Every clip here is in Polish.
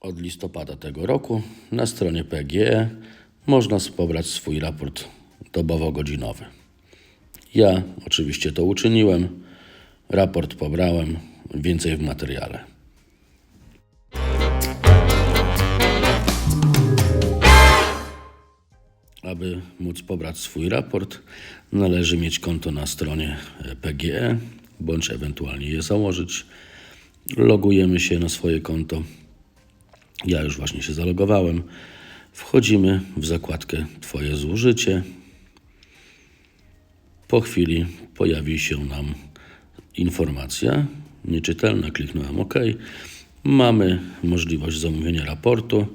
Od listopada tego roku na stronie PGE można pobrać swój raport dobowo-godzinowy. Ja oczywiście to uczyniłem. Raport pobrałem. Więcej w materiale. Aby móc pobrać swój raport, należy mieć konto na stronie PGE bądź ewentualnie je założyć. Logujemy się na swoje konto. Ja już właśnie się zalogowałem. Wchodzimy w zakładkę Twoje zużycie. Po chwili pojawi się nam informacja nieczytelna. Kliknąłem OK. Mamy możliwość zamówienia raportu.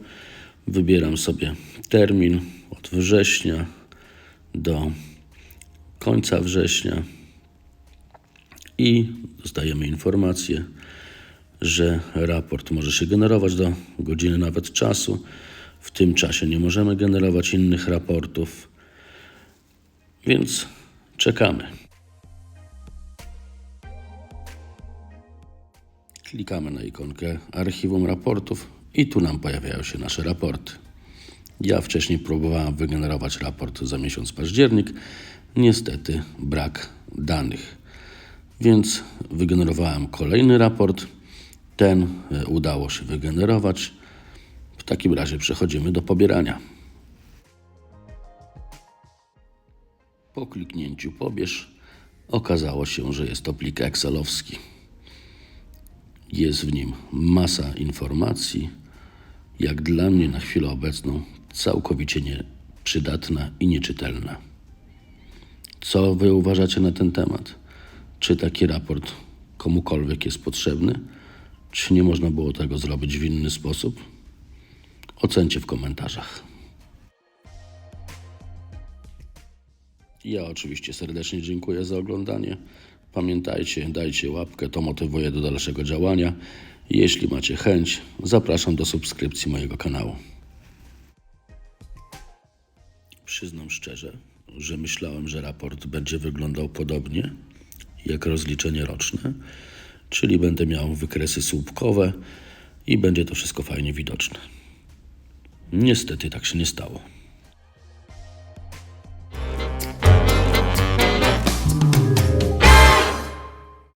Wybieram sobie termin od września do końca września i dostajemy informację, że raport może się generować do godziny nawet czasu. W tym czasie nie możemy generować innych raportów, więc czekamy. Klikamy na ikonkę archiwum raportów i tu nam pojawiają się nasze raporty. Ja wcześniej próbowałem wygenerować raport za miesiąc październik. Niestety brak danych. Więc wygenerowałem kolejny raport. Ten e, udało się wygenerować. W takim razie przechodzimy do pobierania. Po kliknięciu pobierz okazało się, że jest to plik Excelowski. Jest w nim masa informacji, jak dla mnie na chwilę obecną całkowicie nieprzydatna i nieczytelna. Co wy uważacie na ten temat? Czy taki raport komukolwiek jest potrzebny? Czy nie można było tego zrobić w inny sposób? Ocencie w komentarzach. Ja oczywiście serdecznie dziękuję za oglądanie. Pamiętajcie, dajcie łapkę, to motywuje do dalszego działania. Jeśli macie chęć, zapraszam do subskrypcji mojego kanału. Przyznam szczerze, że myślałem, że raport będzie wyglądał podobnie jak rozliczenie roczne, czyli będę miał wykresy słupkowe i będzie to wszystko fajnie widoczne. Niestety tak się nie stało.